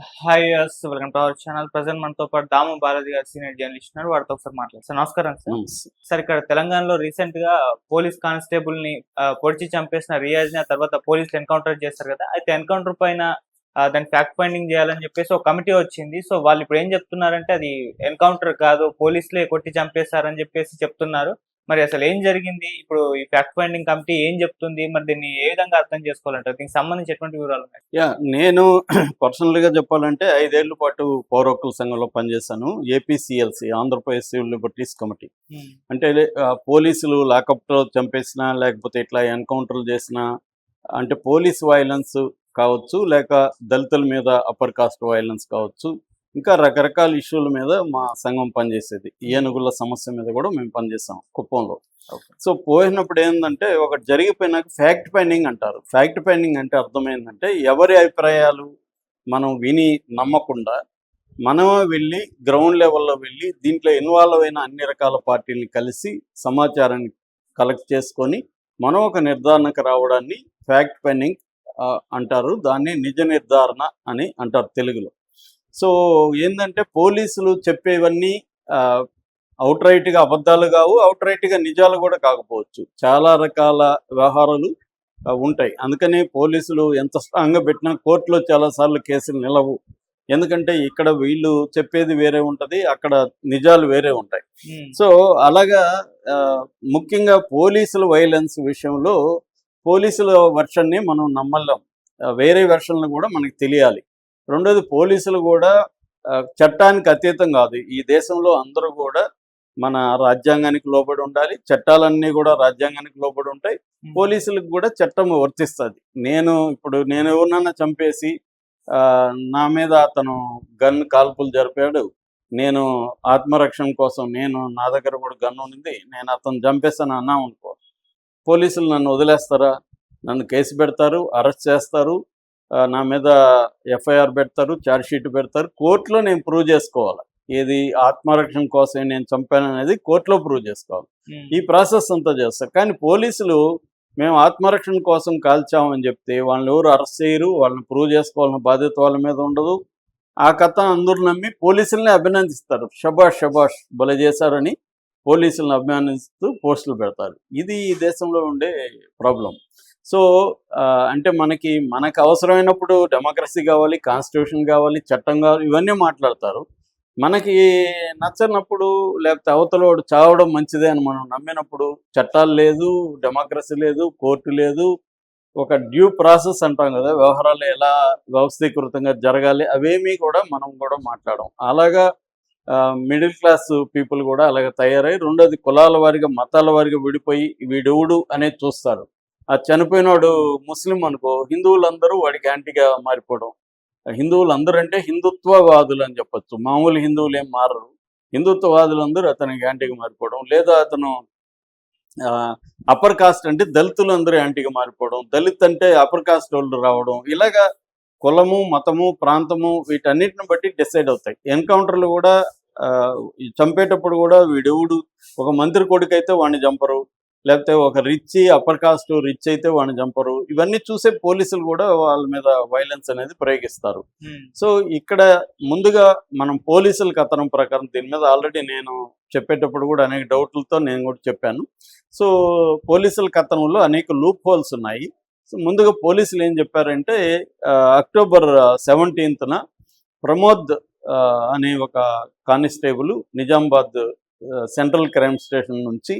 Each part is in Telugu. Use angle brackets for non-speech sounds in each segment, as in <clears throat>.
Hi welcome to our channel present మనతో పాటు దాము బాలాజీ గారు సీనియర్ జర్నలిస్ట్ ఉన్నారు. వారితో ఒకసారి మాట్లాడు సార్ నమస్కారం సార్. సార్ ఇక్కడ తెలంగాణలో రీసెంట్గా పోలీస్ కానిస్టేబుల్ని పొడిచి చంపేసిన రియాజ్ని తర్వాత పోలీసులు ఎన్కౌంటర్ చేస్తారు కదా. అయితే ఎన్కౌంటర్ పైన ఆ, దాన్ని ఫ్యాక్ట్ ఫైండింగ్ చేయాలని చెప్పేసి ఒక కమిటీ వచ్చింది. సో వాళ్ళు ఇప్పుడు ఏం చెప్తున్నారంటే అది ఎన్కౌంటర్ కాదు పోలీసులే కొట్టి చంపేశారని చెప్పేసి చెప్తున్నారు. మరి అసలు ఏం జరిగింది? ఇప్పుడు ఈ ఫ్యాక్ట్ ఫైండింగ్ కమిటీ ఏం చెప్తుంది? మరి దీన్ని ఏ విధంగా అర్థం చేసుకోవాలంటారు? దీనికి సంబంధించి ఎటువంటి వివరాలు ఉన్నాయి? యా నేను <clears throat> పర్సనల్గా చెప్పాలంటే ఐదేళ్ళ పాటు పౌర హక్కుల సంఘంలో పనిచేశాను. APCLC Andhra Pradesh civil liberties committee అంటే పోలీసులు లాకప్లో చంపేసినా లేకపోతే ఇట్లా ఎన్కౌంటర్లు చేసినా అంటే పోలీస్ వైలెన్స్ కావచ్చు లేక దళితుల మీద అప్పర్ కాస్ట్ వైలెన్స్ కావచ్చు ఇంకా రకరకాల ఇష్యూల మీద మా సంఘం పనిచేసేది. ఏనుగుల సమస్య మీద కూడా మేము పనిచేసాం కుప్పంలో. సో పోయినప్పుడు ఏంటంటే ఒకటి జరిగిపోయినాక ఫ్యాక్ట్ ఫైండింగ్ అంటారు. ఫ్యాక్ట్ ఫైండింగ్ అంటే అర్థం ఏంటంటే ఎవరి అభిప్రాయాలు మనం విని నమ్మకుండా మనమే వెళ్ళి గ్రౌండ్ లెవెల్లో వెళ్ళి దీంట్లో ఇన్వాల్వ్ అయిన అన్ని రకాల పార్టీలను కలిసి సమాచారాన్ని కలెక్ట్ చేసుకొని మనం ఒక నిర్ధారణకు రావడాన్ని ఫ్యాక్ట్ ఫైండింగ్ అంటారు. దాన్ని నిజ నిర్ధారణ అని అంటారు తెలుగులో. సో ఏంటంటే పోలీసులు చెప్పేవన్నీ అవుట్ రైట్గా అబద్ధాలు కావు అవుట్ రైట్గా నిజాలు కూడా కాకపోవచ్చు. చాలా రకాల వ్యవహారాలు ఉంటాయి. అందుకని పోలీసులు ఎంత స్ట్రాంగ్గా పెట్టినా కోర్టులో చాలాసార్లు కేసులు నిలవు. ఎందుకంటే ఇక్కడ వీళ్ళు చెప్పేది వేరే ఉంటుంది అక్కడ నిజాలు వేరే ఉంటాయి. సో అలాగా ముఖ్యంగా పోలీసుల వైలెన్స్ విషయంలో పోలీసుల వర్షన్ని మనం నమ్మలేం. వేరే వెర్షన్లు కూడా మనకి తెలియాలి. రెండోది పోలీసులు కూడా చట్టానికి అతీతం కాదు. ఈ దేశంలో అందరూ కూడా మన రాజ్యాంగానికి లోబడి ఉండాలి. చట్టాలన్నీ కూడా రాజ్యాంగానికి లోబడి ఉంటాయి. పోలీసులకు కూడా చట్టం వర్తిస్తుంది. నేను ఇప్పుడు నేను ఎవరినన్నా చంపేసి ఆ, నా మీద అతను గన్ కాల్పులు జరిపాడు. నేను ఆత్మరక్షణ కోసం నేను నా దగ్గర కూడా గన్ ఉంది నేను అతను చంపేస్తాను అన్నాం అనుకో పోలీసులు నన్ను వదిలేస్తారా? నన్ను కేసు పెడతారు అరెస్ట్ చేస్తారు. నా మీద ఎఫ్ఐఆర్ పెడతారు ఛార్జ్ షీట్ పెడతారు. కోర్టులో నేను ప్రూవ్ చేసుకోవాలి. ఏది ఆత్మరక్షణ కోసం నేను చంపాను అనేది కోర్టులో ప్రూవ్ చేసుకోవాలి. ఈ ప్రాసెస్ అంతా చేస్తారు. కానీ పోలీసులు మేము ఆత్మరక్షణ కోసం కాల్చామని చెప్తే వాళ్ళని ఎవరు అరెస్ట్ చేయరు వాళ్ళని ప్రూవ్ చేసుకోవాలన్న బాధ్యత వాళ్ళ మీద ఉండదు. ఆ కథ అందరూ నమ్మి పోలీసుల్ని అభినందిస్తారు. షబాష్ షబాష్ బల చేశారని పోలీసులను అభినందిస్తూ పోస్టులు పెడతారు. ఇది ఈ దేశంలో ఉండే ప్రాబ్లం. సో ఆ, అంటే మనకి మనకు అవసరమైనప్పుడు డెమోక్రసీ కావాలి కాన్స్టిట్యూషన్ కావాలి చట్టం కావాలి ఇవన్నీ మాట్లాడతారు. మనకి నచ్చనప్పుడు లేకపోతే అవతలోడు చావడం మంచిదే అని మనం నమ్మినప్పుడు చట్టాలు లేదు డెమోక్రసీ లేదు కోర్టు లేదు ఒక డ్యూ ప్రాసెస్ అంటాం కదా వ్యవహారాలు ఎలా వ్యవస్థీకృతంగా జరగాలి అవేమీ కూడా మనం కూడా మాట్లాడడం అలాగా మిడిల్ క్లాస్ పీపుల్ కూడా అలాగే తయారై రెండోది కులాల వారిగా మతాల వారిగా విడిపోయి వీడెవడు అనేది చూస్తారు. ఆ చనిపోయినవాడు ముస్లిం అనుకో హిందువులందరూ వాడికి యాంటీగా మారిపోవడం. హిందువులందరూ అంటే హిందుత్వవాదులు అని చెప్పొచ్చు. మామూలు హిందువులు ఏం మారరు. హిందుత్వవాదులందరూ అతనికి యాంటీగా మారిపోవడం. లేదా అతను అప్పర్ కాస్ట్ అంటే దళితులు అందరూ యాంటీగా మారిపోవడం. దళిత్ అంటే అప్పర్ కాస్ట్ వాళ్ళు రావడం. ఇలాగా కులము మతము ప్రాంతము వీటన్నిటిని బట్టి డిసైడ్ అవుతాయి. ఎన్కౌంటర్లు కూడా ఆ, చంపేటప్పుడు కూడా వీడెవుడు? ఒక మంత్రి కొడుకు అయితే వాడిని చంపరు. లేకపోతే ఒక రిచ్ అప్పర్ కాస్ట్ రిచ్ అయితే వాడిని చంపరు. ఇవన్నీ చూసే పోలీసులు కూడా వాళ్ళ మీద వైలెన్స్ అనేది ప్రయోగిస్తారు ఉమ్. సో ఇక్కడ ముందుగా మనం పోలీసుల కథనం ప్రకారం దీని మీద ఆల్రెడీ నేను చెప్పేటప్పుడు కూడా అనేక డౌట్లతో నేను కూడా చెప్పాను. సో పోలీసుల కథనంలో అనేక లూప్ హోల్స్ ఉన్నాయి. సో ముందుగా పోలీసులు ఏం చెప్పారంటే అక్టోబర్ సెవెంటీన్త్న ప్రమోద్ అనే ఒక constable Nizamabad central crime station నుంచి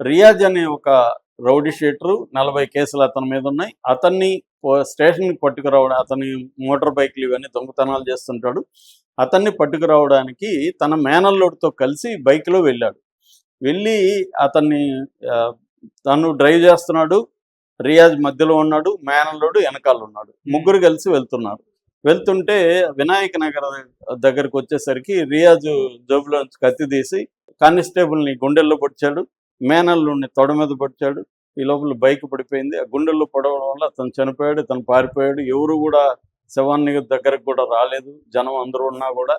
రియాజ్ అనే ఒక రౌడీ షీటరు నలభై కేసులు అతని మీద ఉన్నాయి. అతన్ని స్టేషన్కి పట్టుకురావడం అతని మోటార్ బైక్లు ఇవన్నీ దొంగతనాలు చేస్తుంటాడు. అతన్ని పట్టుకురావడానికి తన మేనల్లోడితో కలిసి బైక్లో వెళ్ళాడు. వెళ్ళి అతన్ని తను డ్రైవ్ చేస్తున్నాడు. రియాజ్ మధ్యలో ఉన్నాడు. మేనల్లోడు వెనకాల ఉన్నాడు ముగ్గురు కలిసి వెళ్తున్నారు. వెళ్తుంటే వినాయక నగర్ దగ్గరకు వచ్చేసరికి రియాజ్ జోబులోంచి కత్తి తీసి కానిస్టేబుల్ని గుండెల్లో పొడిచాడు. మేనల్లుడిని తొడ మీద పడిచాడు. ఈ లోపల బైక్ పడిపోయింది. ఆ గుండెల్లో పడవడం వల్ల అతను చనిపోయాడు తను పారిపోయాడు. ఎవరు కూడా శవాన్ని దగ్గరకు కూడా రాలేదు. జనం అందరూ ఉన్నా కూడా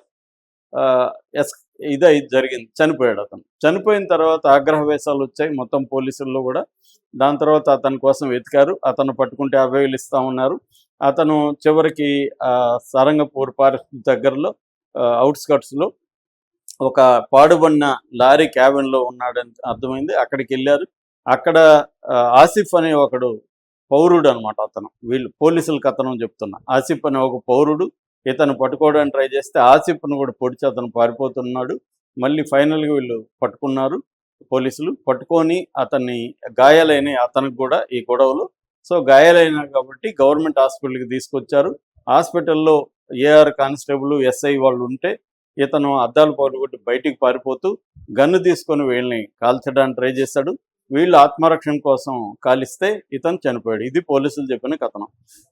ఆ, ఎస్ ఇది జరిగింది. చనిపోయాడు అతను. చనిపోయిన తర్వాత ఆగ్రహవేశాలు వచ్చాయి మొత్తం పోలీసుల్లో కూడా. దాని తర్వాత అతని కోసం వెతికారు. అతను పట్టుకుంటే యాభై వేలు ఉన్నారు. అతను చివరికి ఆ, సారంగపూర్ ఫారెస్ట్ దగ్గరలో అవుట్స్కట్స్లో ఒక పాడుబడిన లారీ క్యాబిన్లో ఉన్నాడని అర్థమైంది. అక్కడికి వెళ్ళారు. అక్కడ ఆసిఫ్ అనే ఒకడు పౌరుడు అనమాట అతను. వీళ్ళు పోలీసులకు అతను చెప్తున్నా. ఆసిఫ్ అనే ఒక పౌరుడు ఇతను పట్టుకోవడానికి ట్రై చేస్తే ఆసిఫ్ను కూడా పొడిచి అతను పారిపోతున్నాడు. మళ్ళీ ఫైనల్గా వీళ్ళు పట్టుకున్నారు పోలీసులు. పట్టుకొని అతన్ని గాయాలైన అతనికి కూడా ఈ గొడవలు. సో గాయాలైన కాబట్టి గవర్నమెంట్ హాస్పిటల్కి తీసుకొచ్చారు. హాస్పిటల్లో ఏఆర్ కానిస్టేబుల్ ఎస్ఐ వాళ్ళు ఉంటే ఇతను అద్దాలు పగలగొట్టి బయటికి పారిపోతూ గన్ను తీసుకొని వీళ్ళని కాల్చడానికి ట్రై చేశాడు వీళ్ళు ఆత్మరక్షణ కోసం కాలిస్తే ఇతను చనిపోయాడు. ఇది పోలీసులు చెప్పిన కథనం.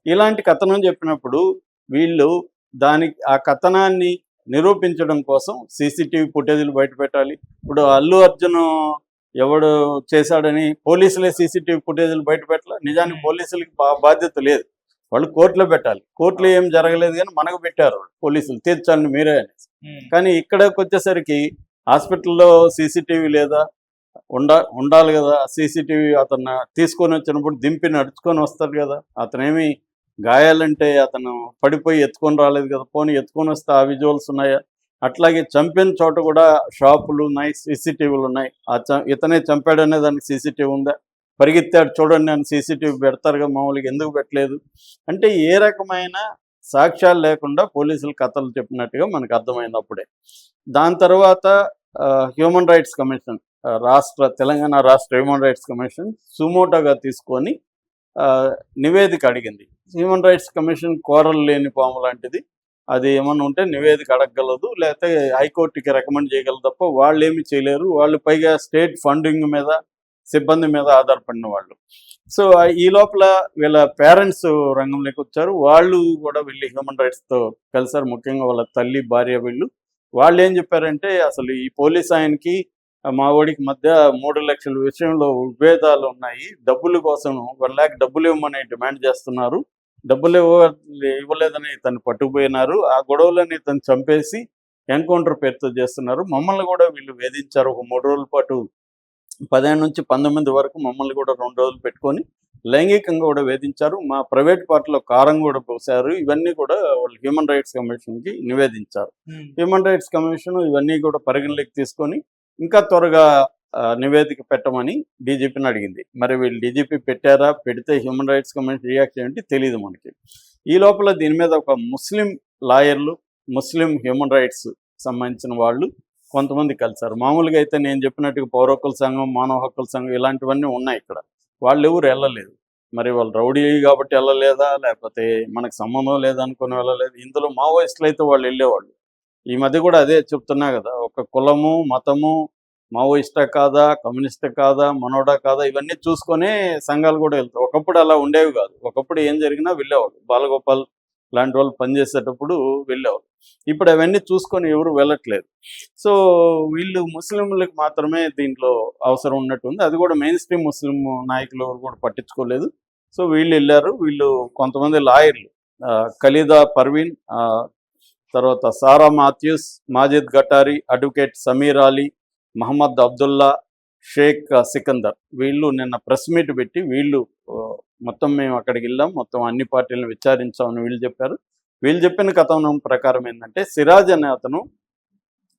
ఇలాంటి కథనం చెప్పినప్పుడు వీళ్ళు దాని ఆ కథనాన్ని నిరూపించడం కోసం సీసీటీవీ ఫుటేజీలు బయట పెట్టాలి. ఇప్పుడు అల్లు అర్జున్ ఎవడు చేశాడని పోలీసులే సీసీటీవీ ఫుటేజీలు బయట పెట్టాలి. నిజానికి పోలీసులకి బా- బాధ్యత లేదు. వాళ్ళు కోర్టులో పెట్టాలి. కోర్టులో ఏం జరగలేదు కానీ మనకు పెట్టారు పోలీసులు. తీర్చాలని మీరే అని కానీ ఇక్కడికి వచ్చేసరికి హాస్పిటల్లో సీసీటీవీ లేదా ఉండ ఉండాలి కదా. సీసీటీవీ అతను తీసుకొని వచ్చినప్పుడు దింపి నడుచుకొని వస్తాడు కదా. అతనేమి గాయాలంటే అతను పడిపోయి ఎత్తుకొని రాలేదు కదా. పోనీ ఎత్తుకొని వస్తే ఆ విజువల్స్ ఉన్నాయా? అట్లాగే చంపిన చోట కూడా షాపులు ఉన్నాయి సీసీటీవీలు ఉన్నాయి. ఆ చ ఇతనే చంపాడనే దానికి సీసీటీవీ ఉందా? పరిగెత్తాడు. చూడండి అని సీసీటీవీ పెడతారుగా మామూలుగా ఎందుకు పెట్టలేదు? అంటే ఏ రకమైన సాక్ష్యాలు లేకుండా పోలీసులు కథలు చెప్పినట్టుగా మనకు అర్థమైంది అప్పుడే. దాని తర్వాత హ్యూమన్ రైట్స్ కమిషన్ రాష్ట్ర తెలంగాణ రాష్ట్ర హ్యూమన్ రైట్స్ కమిషన్ సుమోటోగా తీసుకొని ఆ, నివేదిక అడిగింది. హ్యూమన్ రైట్స్ కమిషన్ కోరలు లేని పాము లాంటిది. అది ఏమన్నా ఉంటే నివేదిక అడగగలదు లేకపోతే హైకోర్టుకి రికమెండ్ చేయగలదు తప్ప వాళ్ళు ఏమి చేయలేరు. వాళ్ళు పైగా స్టేట్ ఫండింగ్ మీద సిబ్బంది మీద ఆధారపడిన వాళ్ళు. సో ఈ లోపల వీళ్ళ పేరెంట్స్ రంగంలోకి వచ్చారు. వాళ్ళు కూడా వీళ్ళు హ్యూమన్ రైట్స్తో కలిసారు. ముఖ్యంగా వాళ్ళ తల్లి భార్య వీళ్ళు. వాళ్ళు ఏం చెప్పారంటే అసలు ఈ పోలీస్ ఆయనకి మా వాడికి మధ్య మూడు లక్షల విషయంలో విభేదాలు ఉన్నాయి. డబ్బుల కోసం వన్ ల్యాక్ డబ్బులు ఇవ్వమని డిమాండ్ చేస్తున్నారు. డబ్బులు ఇవ్వ ఇవ్వలేదని తను పట్టుకుపోయినారు. ఆ గొడవలని తను చంపేసి ఎన్కౌంటర్ పేరుతో చేస్తున్నారు. మమ్మల్ని కూడా వీళ్ళు వేధించారు. ఒక మూడు రోజుల పాటు పదిహేను నుంచి పంతొమ్మిది వరకు మమ్మల్ని కూడా రెండు రోజులు పెట్టుకొని లైంగికంగా కూడా వేధించారు. మా ప్రైవేట్ పార్టీలో కారం కూడా పోసారు. ఇవన్నీ కూడా వాళ్ళు హ్యూమన్ రైట్స్ కమిషన్కి నివేదించారు. హ్యూమన్ రైట్స్ కమిషన్ ఇవన్నీ కూడా పరిగణలోకి తీసుకొని ఇంకా త్వరగా నివేదిక పెట్టమని డీజీపీని అడిగింది. మరి వీళ్ళు డీజీపీ పెట్టారా? పెడితే హ్యూమన్ రైట్స్ కమిషన్ రియాక్ట్ ఏంటి? తెలియదు మనకి. ఈ లోపల దీని మీద ఒక ముస్లిం లాయర్లు ముస్లిం హ్యూమన్ రైట్స్ సంబంధించిన వాళ్ళు కొంతమంది కలిసారు. మామూలుగా అయితే నేను చెప్పినట్టుగా పౌరహక్కుల సంఘం మానవ హక్కుల సంఘం ఇలాంటివన్నీ ఉన్నాయి ఇక్కడ. వాళ్ళు ఎవరు వెళ్ళలేదు మరి వాళ్ళు రౌడీ కాబట్టి వెళ్ళలేదా లేకపోతే మనకు సంబంధం లేదనుకుని వెళ్ళలేదు. ఇందులో మావోయిస్టులు అయితే వాళ్ళు వెళ్ళేవాళ్ళు ఈ మధ్య కూడా అదే చెప్తున్నా కదా ఒక కులము మతము మావోయిస్టా కాదా కమ్యూనిస్ట్ కాదా మనోడా కాదా ఇవన్నీ చూసుకొని సంఘాలు కూడా వెళ్తారు ఒకప్పుడు అలా ఉండేవి కాదు. ఒకప్పుడు ఏం జరిగినా వెళ్ళేవాళ్ళు. బాలగోపాల్ లాంటి వాళ్ళు పనిచేసేటప్పుడు వెళ్ళేవాళ్ళు. ఇప్పుడు అవన్నీ చూసుకొని ఎవరు వెళ్ళట్లేదు. సో వీళ్ళు ముస్లింలకు మాత్రమే దీంట్లో అవసరం ఉన్నట్టుంది అది కూడా మెయిన్ స్ట్రీమ్ ముస్లిం నాయకులు ఎవరు కూడా పట్టించుకోలేదు. సో వీళ్ళు వెళ్ళారు. వీళ్ళు కొంతమంది లాయర్లు. ఖలీదా పర్వీన్ ఆ, తర్వాత సారా మాథ్యూస్ మాజిద్ గటారి అడ్వకేట్ సమీర్ అలీ మహమ్మద్ అబ్దుల్లా షేక్ సికందర్. వీళ్ళు నిన్న ప్రెస్ మీట్ పెట్టి వీళ్ళు మొత్తం మేము అక్కడికి వెళ్ళాం. మొత్తం అన్ని పార్టీలను విచారించామని వీళ్ళు చెప్పారు. వీళ్ళు చెప్పిన కథనం ప్రకారం ఏంటంటే సిరాజ్ అనే అతను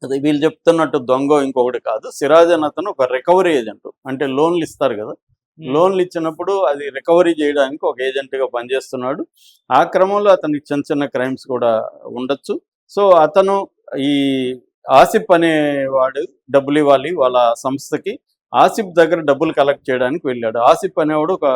అది వీళ్ళు చెప్తున్నట్టు దొంగ ఇంకొకటి కాదు. సిరాజ్ అనే అతను ఒక రికవరీ ఏజెంట్. అంటే లోన్లు ఇస్తారు కదా. లోన్లు ఇచ్చినప్పుడు అది రికవరీ చేయడానికి ఒక ఏజెంట్గా పనిచేస్తున్నాడు. ఆ క్రమంలో అతనికి చిన్న చిన్న క్రైమ్స్ కూడా ఉండొచ్చు. సో అతను ఈ ఆసిఫ్ అనేవాడు డబ్బులు ఇవ్వాలి వాళ్ళ సంస్థకి ఆసిఫ్ దగ్గర డబ్బులు కలెక్ట్ చేయడానికి వెళ్ళాడు. ఆసిఫ్ అనేవాడు ఒక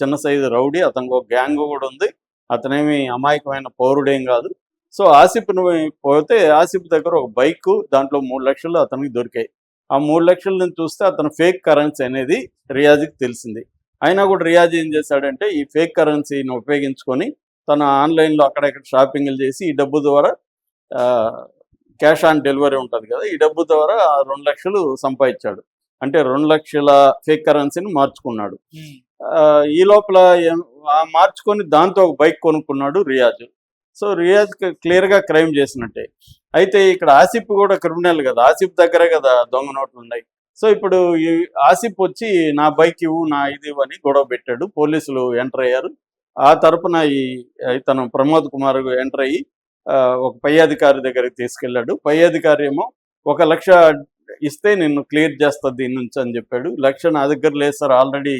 చిన్న సైజు రౌడీ అతనికి ఒక గ్యాంగ్ కూడా ఉంది. అతనేమి అమాయకమైన పౌరుడేం కాదు. సో ఆసిఫ్ను పోతే ఆసిఫ్ దగ్గర ఒక బైక్ దాంట్లో మూడు లక్షలు అతనికి దొరికాయి. ఆ మూడు లక్షలను చూస్తే అతను ఫేక్ కరెన్సీ అనేది రియాజ్కి తెలిసింది. అయినా కూడా రియాజ్ ఏం చేశాడంటే ఈ ఫేక్ కరెన్సీని ఉపయోగించుకొని తన ఆన్లైన్లో అక్కడక్కడ షాపింగ్లు చేసి ఈ డబ్బు ద్వారా క్యాష్ ఆన్ డెలివరీ ఉంటుంది కదా ఈ డబ్బు ద్వారా రెండు లక్షలు సంపాదించాడు. అంటే రెండు లక్షల ఫేక్ కరెన్సీని మార్చుకున్నాడు. ఆ, ఈ లోపల మార్చుకొని దాంతో ఒక బైక్ కొనుక్కున్నాడు రియాజ్. సో రియాజ్ క్లియర్గా క్రైమ్ చేసినట్టే. అయితే ఇక్కడ ఆసిఫ్ కూడా క్రిమినల్ కదా ఆసిఫ్ దగ్గరే కదా దొంగ నోట్లు ఉన్నాయి. సో ఇప్పుడు ఆసిఫ్ వచ్చి నా బైక్ ఇవ్వు నా ఇది ఇవ్వు అని గొడవ పెట్టాడు. పోలీసులు ఎంటర్ అయ్యారు. ఆ తరపున ఈ ఇతను ప్రమోద్ కుమార్ ఎంటర్ అయ్యి ఒక పై అధికారి దగ్గరికి తీసుకెళ్ళాడు. పై అధికారి ఏమో ఒక లక్ష ఇస్తే నిన్ను క్లియర్ చేస్తా దీని నుంచి అని చెప్పాడు. లక్ష నా దగ్గర లేదు సార్ ఆల్రెడీ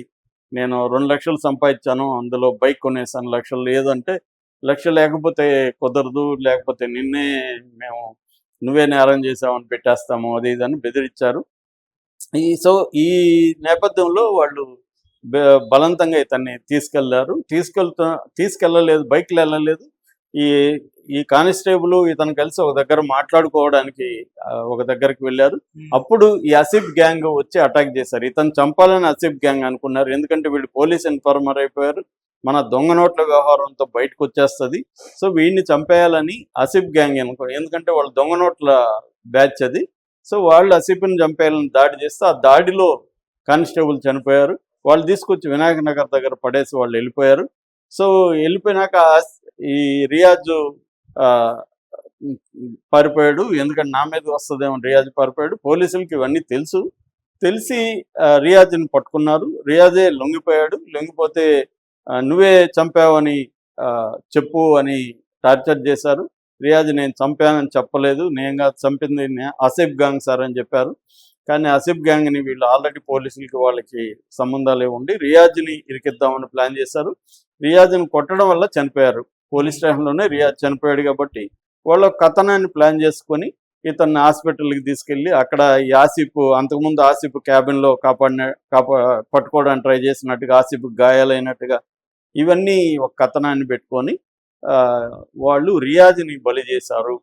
నేను రెండు లక్షలు సంపాదించాను అందులో బైక్ కొనేసాను లక్షలు లేదంటే లక్ష లేకపోతే కుదరదు లేకపోతే నిన్నే మేము నువ్వే నేరం చేసామని పెట్టేస్తాము అది ఇది అని బెదిరించారు. ఈ సో ఈ నేపథ్యంలో వాళ్ళు బలవంతంగా ఇతన్ని తీసుకెళ్ళారు. తీసుకెళ్తా తీసుకెళ్ళలేదు బైక్లు వెళ్ళలేదు. ఈ ఈ కానిస్టేబుల్ ఇతను కలిసి ఒక దగ్గర మాట్లాడుకోవడానికి ఒక దగ్గరికి వెళ్ళారు. అప్పుడు ఈ అసిఫ్ గ్యాంగ్ వచ్చి అటాక్ చేశారు. ఇతను చంపాలని అసిఫ్ గ్యాంగ్ అనుకున్నారు. ఎందుకంటే వీళ్ళు పోలీస్ ఇన్ఫార్మర్ అయిపోయారు. మన దొంగ నోట్ల వ్యవహారంతో బయటకు వచ్చేస్తుంది. సో వీడిని చంపేయాలని అసిఫ్ గ్యాంగ్ అనుకో ఎందుకంటే వాళ్ళు దొంగ నోట్ల బ్యాచ్ అది. సో వాళ్ళు అసిఫ్ని చంపేయాలని దాడి చేస్తే ఆ దాడిలో కానిస్టేబుల్ చనిపోయారు. వాళ్ళు తీసుకొచ్చి వినాయక నగర్ దగ్గర పడేసి వాళ్ళు వెళ్ళిపోయారు. సో వెళ్ళిపోయినాక ఈ రియాజు ఆ, పారిపోయాడు. ఎందుకంటే నా మీద వస్తుందేమో రియాజ్ పారిపోయాడు. పోలీసులకి ఇవన్నీ తెలుసు. తెలిసి రియాజ్ని పట్టుకున్నారు. రియాజే లొంగిపోయాడు. లొంగిపోతే నువ్వే చంపావని ఆ, చెప్పు అని టార్చర్ చేశారు. రియాజ్ నేను చంపానని చెప్పలేదు. నేను చంపింది నే- ఆసిఫ్ గాంగ్ సార్ అని చెప్పారు. కానీ ఆసిఫ్ గ్యాంగ్ని వీళ్ళు ఆల్రెడీ పోలీసులకి వాళ్ళకి సంబంధాలే ఉండి రియాజ్ని ఇరికిద్దామని ప్లాన్ చేశారు. రియాజ్ను కొట్టడం వల్ల చనిపోయారు. పోలీస్ స్టేషన్లోనే రియాజ్ చనిపోయాడు కాబట్టి వాళ్ళ కథనాన్ని ప్లాన్ చేసుకొని ఇతన్ని హాస్పిటల్కి తీసుకెళ్ళి అక్కడ ఈ ఆసిఫ్ అంతకుముందు ఆసిఫ్ క్యాబిన్లో కాపాడిన కాపా పట్టుకోవడానికి ట్రై చేసినట్టుగా ఆసిఫ్ గాయాలైనట్టుగా ఇవన్నీ ఒక కథనాన్ని పెట్టుకొని వాళ్ళు రియాజ్ని బలి చేశారు.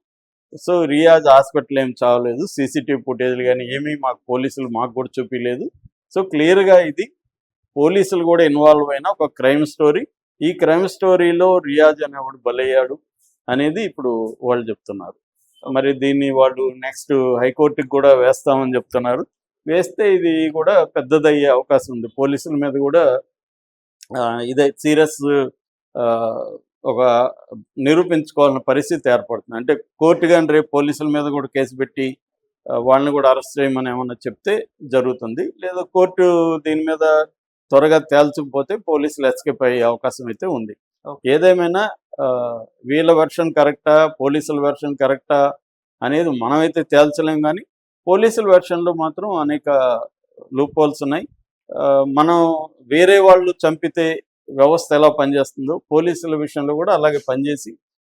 సో రియాజ్ హాస్పిటల్ ఏం చావలేదు. సీసీటీవీ ఫుటేజ్లు కానీ ఏమీ మాకు పోలీసులు మాకు కూడా చూపించలేదు సో క్లియర్గా ఇది పోలీసులు కూడా ఇన్వాల్వ్ అయిన ఒక క్రైమ్ స్టోరీ. ఈ క్రైమ్ స్టోరీలో రియాజ్ అనేవాడు బలయ్యాడు అనేది ఇప్పుడు వాళ్ళు చెప్తున్నారు. మరి దీన్ని వాళ్ళు నెక్స్ట్ హైకోర్టుకి కూడా వేస్తామని చెప్తున్నారు. వేస్తే ఇది కూడా పెద్దదయ్యే అవకాశం ఉంది. పోలీసుల మీద కూడా ఇదే సీరియస్ ఒక నిరూపించుకోవాలన్న పరిస్థితి ఏర్పడుతుంది. అంటే కోర్టు కానీ రేపు పోలీసుల మీద కూడా కేసు పెట్టి వాళ్ళని కూడా అరెస్ట్ చేయమని ఏమన్నా చెప్తే జరుగుతుంది. లేదా కోర్టు దీని మీద త్వరగా తేల్చకపోతే పోలీసులు ఎస్కేప్ అయ్యే అవకాశం అయితే ఉంది. ఏదేమైనా వీళ్ళ వెర్షన్ కరెక్టా పోలీసుల వెర్షన్ కరెక్టా అనేది మనమైతే తేల్చలేం కానీ పోలీసుల వెర్షన్లో మాత్రం అనేక లూప్ హోల్స్ ఉన్నాయి మనం వేరే వాళ్ళు చంపితే వ్యవస్థ ఎలా పనిచేస్తుందో పోలీసుల విషయంలో కూడా అలాగే పనిచేసి